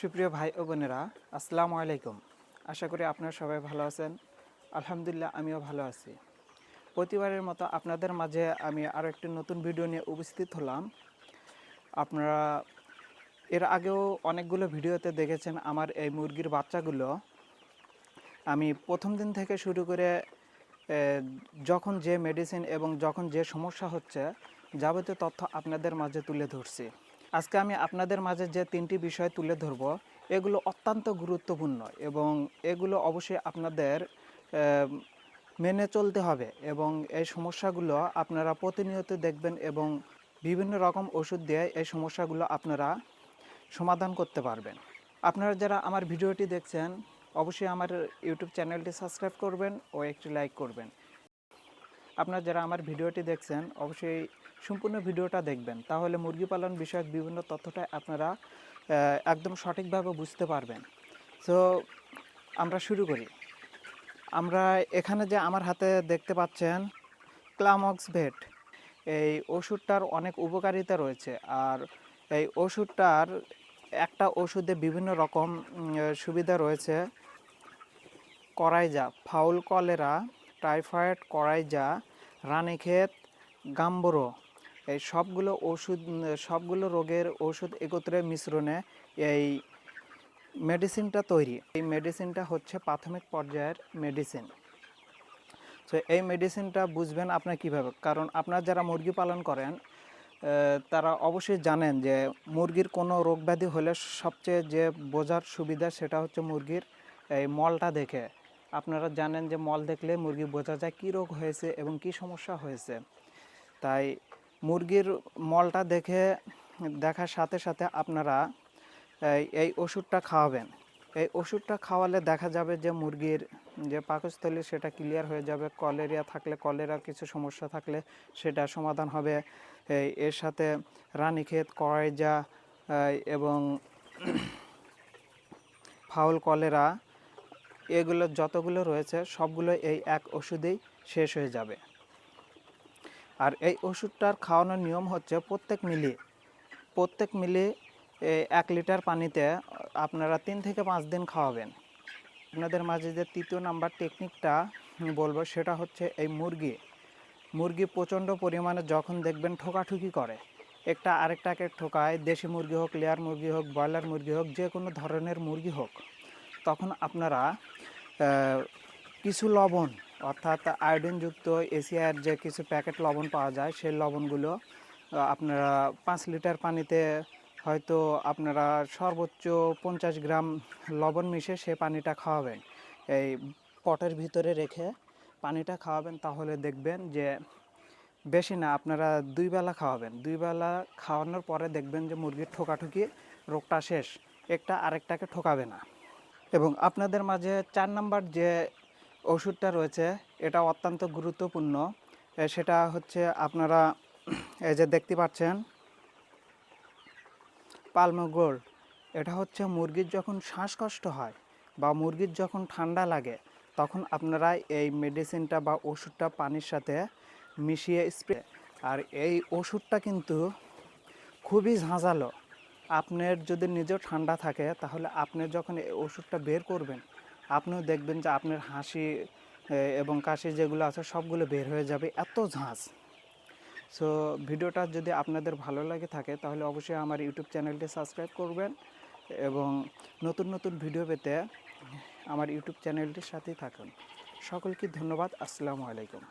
সুপ্রিয় ভাই ও বোনেরা, আসসালামু আলাইকুম। আশা করি আপনারা সবাই ভালো আছেন। আলহামদুলিল্লাহ, আমিও ভালো আছি। প্রতিবারের মতো আপনাদের মাঝে আমি আরও একটি নতুন ভিডিও নিয়ে উপস্থিত হলাম। আপনারা এর আগেও অনেকগুলো ভিডিওতে দেখেছেন আমার এই মুরগির বাচ্চাগুলো। আমি প্রথম দিন থেকে শুরু করে যখন যে মেডিসিন এবং যখন যে সমস্যা হচ্ছে, যাবতীয় তথ্য আপনাদের মাঝে তুলে ধরছি। আজকে আমি আপনাদের মাঝে যে তিনটি বিষয় তুলে ধরব, এগুলো অত্যন্ত গুরুত্বপূর্ণ এবং এগুলো অবশ্যই আপনাদের মেনে চলতে হবে এবং এই সমস্যাগুলো আপনারা প্রতিনিয়ত দেখবেন এবং বিভিন্ন রকম ওষুধ দিয়ে এই সমস্যাগুলো আপনারা সমাধান করতে পারবেন। আপনারা যারা আমার ভিডিওটি দেখছেন, অবশ্যই আমার ইউটিউব চ্যানেলটি সাবস্ক্রাইব করবেন ও একটি লাইক করবেন। আপনারা যারা আমার ভিডিওটি দেখছেন, অবশ্যই সম্পূর্ণ ভিডিওটা দেখবেন। তাহলে মুরগি পালন বিষয়ক বিভিন্ন তথ্যটা আপনারা একদম সঠিকভাবে বুঝতে পারবেন। তো আমরা শুরু করি। আমরা এখানে যে আমার হাতে দেখতে পাচ্ছেন ক্লামক্স ভেট। এই ওষুধটার অনেক উপকারিতা রয়েছে। আর এই ওষুধটার একটা ওষুধে বিভিন্ন রকম সুবিধা রয়েছে। Coryza, fowl cholera typhoid, coryza Ranikhet Gumboro এই সবগুলো ওষুধ, সবগুলো রোগের ওষুধ একত্রে মিশ্রণে এই মেডিসিনটা তৈরি। এই মেডিসিনটা হচ্ছে প্রাথমিক পর্যায়ের মেডিসিন। তো এই মেডিসিনটা বুঝবেন আপনার কীভাবে? কারণ আপনার যারা মুরগি পালন করেন তারা অবশ্যই জানেন যে মুরগির কোনো রোগ ব্যাধি হলে সবচেয়ে যে বোঝার সুবিধা সেটা হচ্ছে মুরগির এই মলটা দেখে। আপনারা জানেন যে মল দেখলে মুরগি বোঝা যায় কী রোগ হয়েছে এবং কী সমস্যা হয়েছে। তাই মুরগির মলটা দেখে দেখার সাথে সাথে আপনারা এই ওষুধটা খাওয়াবেন। এই ওষুধটা খাওয়ালে দেখা যাবে যে মুরগির যে পাকস্থলী সেটা ক্লিয়ার হয়ে যাবে কলেরিয়া থাকলে কলেরার কিছু সমস্যা থাকলে সেটা সমাধান হবে। এর সাথে রানীক্ষেত, করাইজা এবং ফাউল কলেরা এগুলো যতগুলো রয়েছে, সবগুলো এই এক ওষুধেই শেষ হয়ে যাবে। আর এই ওষুধটার খাওয়ানোর নিয়ম হচ্ছে প্রত্যেক মিলি প্রত্যেক মিলি এক লিটার পানিতে আপনারা তিন থেকে পাঁচ দিন খাওয়াবেন। আপনাদের মাঝে যে তৃতীয় নাম্বার টেকনিকটা বলব সেটা হচ্ছে এই মুরগি। মুরগি প্রচণ্ড পরিমাণে যখন দেখবেন ঠোকাঠুকি করে, একটা আরেকটাকে ঠোকায়, দেশি মুরগি হোক, লেয়ার মুরগি হোক, ব্রয়লার মুরগি হোক, যে কোনো ধরনের মুরগি হোক। তখন আপনারা কিছু লবণ, অর্থাৎ আয়োডিনযুক্ত এশিয়ার যে কিছু প্যাকেট লবণ পাওয়া যায়, সেই লবণগুলো আপনারা পাঁচ লিটার পানিতে হয়তো আপনারা সর্বোচ্চ পঞ্চাশ গ্রাম লবণ মিশে সে পানিটা খাওয়াবেন। এই পটের ভিতরে রেখে পানিটা খাওয়াবেন, তাহলে দেখবেন যে বেশি না, আপনারা দুই বেলা খাওয়াবেন। দুই বেলা খাওয়ানোর পরে দেখবেন যে মুরগির ঠোকাঠুকি রোগটা শেষ, একটা আরেকটাকে ঠোকাবে না। এবং আপনাদের মাঝে চার নাম্বার যে ওষুধটা রয়েছে, এটা অত্যন্ত গুরুত্বপূর্ণ। সেটা হচ্ছে আপনারা এই যে দেখতে পাচ্ছেন পালমোগোল এটা হচ্ছে মুরগির যখন শ্বাসকষ্ট হয় বা মুরগির যখন ঠান্ডা লাগে, তখন আপনারা এই মেডিসিনটা বা ওষুধটা পানির সাথে মিশিয়ে স্প্রে আর এই ওষুধটা কিন্তু খুবই ঝাঁঝালো। আপনার যদি নিজেও ঠান্ডা থাকে, তাহলে আপনি যখন এই ওষুধটা বের করবেন, আপনিও দেখবেন যে আপনার হাসি এবং কাশি যেগুলো আছে, সবগুলো বের হয়ে যাবে, এত ঝাঁঝ সো ভিডিওটা যদি আপনাদের ভালো লাগে থাকে, তাহলে অবশ্যই আমার ইউটিউব চ্যানেলটি সাবস্ক্রাইব করবেন, এবং নতুন নতুন ভিডিও পেতে আমার ইউটিউব চ্যানেলটির সাথেই থাকুন। সকলকে ধন্যবাদ, আসসালামু আলাইকুম।